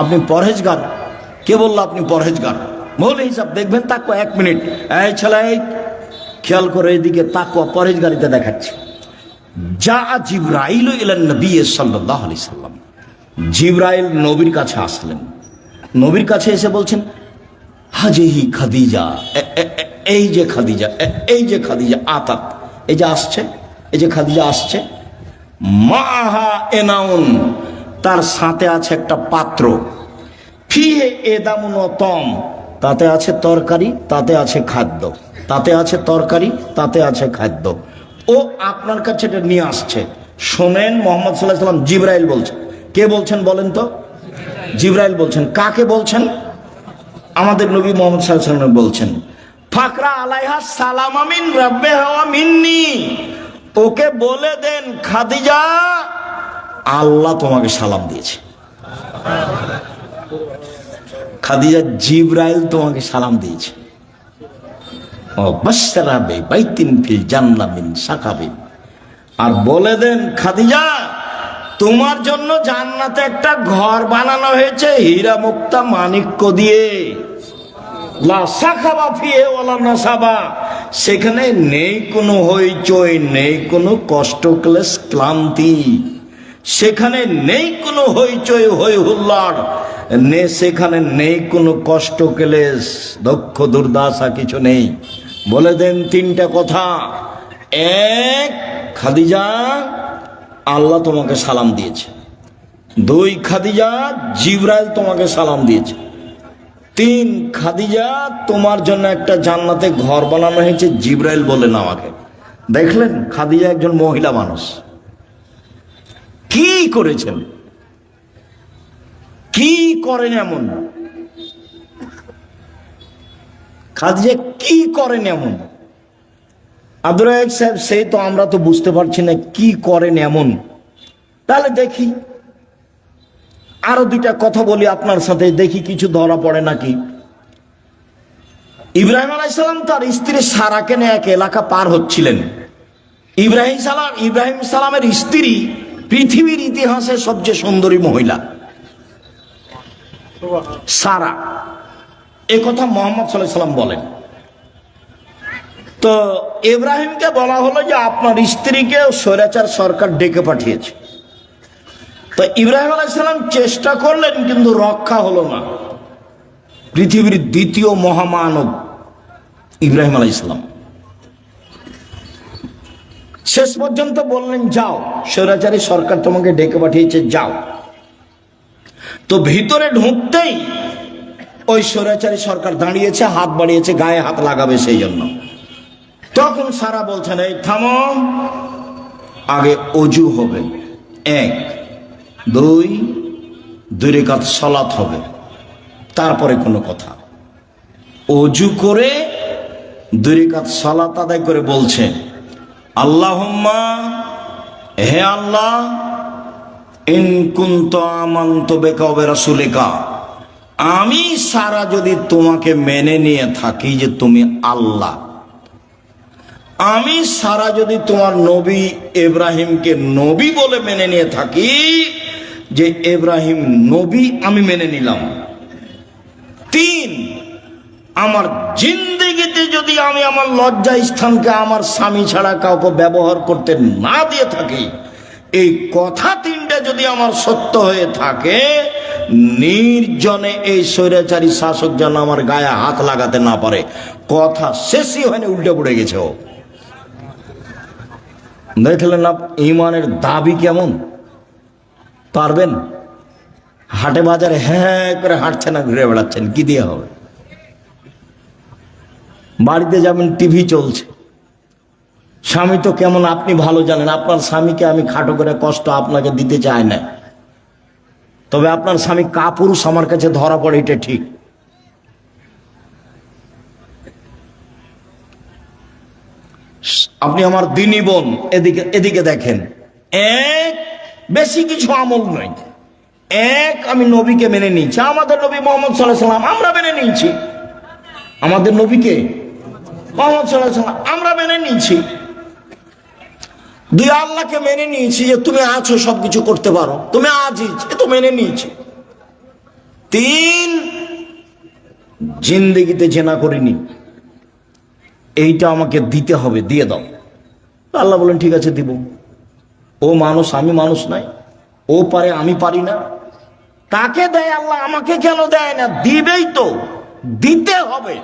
আপনি পরহেজগার। কে বলল আপনি পরহেজগার? মৌল হিসাব দেখবেন তাকো এক মিনিট। এই ছেলে খেয়াল করে এদিকে তাকো পরহেজগারিতে দেখাচ্ছে। যা জিব্রাইল ইলান নবী সাল্লাল্লাহু আলাইহি সাল্লাম। জিব্রাইল নবীর কাছে আসলেন। নবীর কাছে এসে বলছেন, হাজেহি খাদিজা এই যে খাদিজা এই যে খাদিজা, আতাত, এই যে আসছে, এই যে খাদিজা আসছে মাহা এনাউন তার সাথে আছে একটা পাত্র। ফিহে এদামুন তম তাতে আছে তরকারি, তাতে আছে খাদ্য। তাতে আছে তরকারি, তাতে আছে খাদ্য। ও আপনার কাছে এটা নিয়ে আসছে। শোনেন, মোহাম্মদ সাল্লাহ সাল্লাম জিব্রাইল বলছেন। কে বলছেন বলেন তো? জিব্রাইল বলছেন। কাকে বলছেন? আমাদের নবী মোহাম্মদ সাল্লাহ বলছেন। ফাকরা আলাইহা সালাম আমিন রাব্বে হাওয়া মিন্নি। ওকে বলে দেন, খাদিজা আল্লাহ তোমাকে সালাম দিয়েছে। খাদিজা জিব্রাইল তোমাকে সালাম দিয়েছে। ও বাসারাবে বাইতিন ফিল জান্নামিন সাকাবিন। আর বলে দেন, খাদিজা, তোমার জন্য জান্নাতে একটা ঘর বানানো হয়েছে হীরা মুক্তা মানিক্য দিয়ে। সেখানে নেই কোনো হইচই, নেই কোনো কষ্ট ক্লেশ ক্লান্তি। সেখানে নেই কোনো হইচই, হই হুল্লার নে সেখানে নেই কোনো কষ্ট, ক্লেশ দক্ষ দুর্দশা, কিছু নেই। বলে দেন তিনটা কথা। এক, খাদিজা আল্লাহ তোমাকে সালাম দিয়েছে। দুই, খাদিজা জিব্রাইল তোমাকে সালাম দিয়েছে। তিন, খাদিজা তোমার জন্য একটা জান্নাতে ঘর বানানো হয়েছে, জিব্রাইল বলেন আমাকে। দেখলেন, খাদিজা একজন মহিলা মানুষ। কি করেছেন? কি করেন এমন? খাদিজা, কি করেন এমন? আব্দুল রাজাক সাহেব, সে তো আমরা তো বুঝতে পারছি না কি করেন এমন। তাহলে দেখি। আরও দুইটা কথা বলি আপনার সাথে, দেখি কিছু ধরা পড়ে নাকি। ইব্রাহিম আলাইসালাম তার স্ত্রী সারাকে নিয়ে এক এলাকা পার হচ্ছিলেন। ইব্রাহিম সালাম ইব্রাহিম সালামের স্ত্রী পৃথিবীর ইতিহাসে সবচেয়ে সুন্দরী মহিলা। সারা। এ কথা মোহাম্মদ সাল্লাম বলেন। তো ইব্রাহিমকে বলা হলো যে আপনার স্ত্রীকে স্বৈরাচার সরকার ডেকে পাঠিয়েছে। তো ইব্রাহিম আলাইসালাম চেষ্টা করলেন, কিন্তু রক্ষা হলো না। পৃথিবীর দ্বিতীয় মহামানব ইব্রাহিম আলাইসালাম শেষ পর্যন্ত বললেন, যাও, স্বৈরাচারী সরকার তোমাকে ডেকে পাঠিয়েছে, যাও। তো ভিতরে ঢুকতেই ওই স্বৈরাচারী সরকার দাঁড়িয়েছে, হাত বাড়িয়েছে, গায়ে হাত লাগাবে সেই জন্য। তখন সারা বলছেন, এই থামো, আগে অজু হবে। এক, দুই দুই রেখাত সলাৎ হবে। তারপরে কোনো কথা। অজু করে দুই রেখাত সলাৎ আদায় করে বলছে আল্লাহুম্মা, হে আল্লাহ আমি সারা যদি তোমাকে মেনে নিয়ে থাকি যে তুমি আল্লাহ, আমি সারা যদি তোমার নবী এব্রাহিমকে নবী বলে মেনে নিয়ে থাকি যে এব্রাহিম নবী আমি মেনে নিলাম। তিন, আমার জিন্দিগিতে যদি আমি আমার লজ্জা স্থানকে আমার স্বামী ছাড়া কাউকে ব্যবহার করতে না দিয়ে থাকি, এই কথা তিনটা যদি আমার সত্য হয়ে থাকে, নির্জনে এই স্বৈরাচারী শাসক যেন আমার গায়ে হাত লাগাতে না পারে। কথা শেষই হয়নি, উল্টে পড়ে গেছে ও। দেখলেন না, ইমানের দাবি কেমন? পারবেন? হাটে বাজারে হ্যাঁ করে হাঁটছে না ঘুরে বেড়াচ্ছেন, কি দিয়ে হবে? বাড়িতে যাবেন, টিভি চলছে। স্বামী তো কেমন, আপনি ভালো জানেন, আপনার স্বামীকে আমি খাটো করে কষ্ট আপনাকে দিতে চাই না। তবে আপনার স্বামী কাপুরুষ আমার কাছে ধরা পড়ে, এটা ঠিক। আপনি আমার দিনী বোন, এদিকে এদিকে দেখেন। এক, বেশি কিছু আমল নয় এক, আমি নবীকে মেনে নিয়েছি। আমাদের নবী মোহাম্মদ সাল্লাহ সাল্লাম আমরা মেনে নিয়েছি। আমাদের নবীকে আমরা মেনে নিয়েছি। দুই আল্লাহকে মেনে নিয়েছি যে তুমি আছো, সবকিছু করতে পারো। তুমি আজিজ, এ তো মেনে নিয়েছি। তিন, জিন্দেগিতে জেনা করিনি। এইটা আমাকে দিতে হবে, দিয়ে দাও। আল্লাহ বলেন, ঠিক আছে, দিব। ও মানুষ, আমি মানুষ নাই। ও পারে, আমি পারি না। তাকে দেয় আল্লাহ, আমাকে কেন দেয় না? দিবেই তো। দিতে হবে।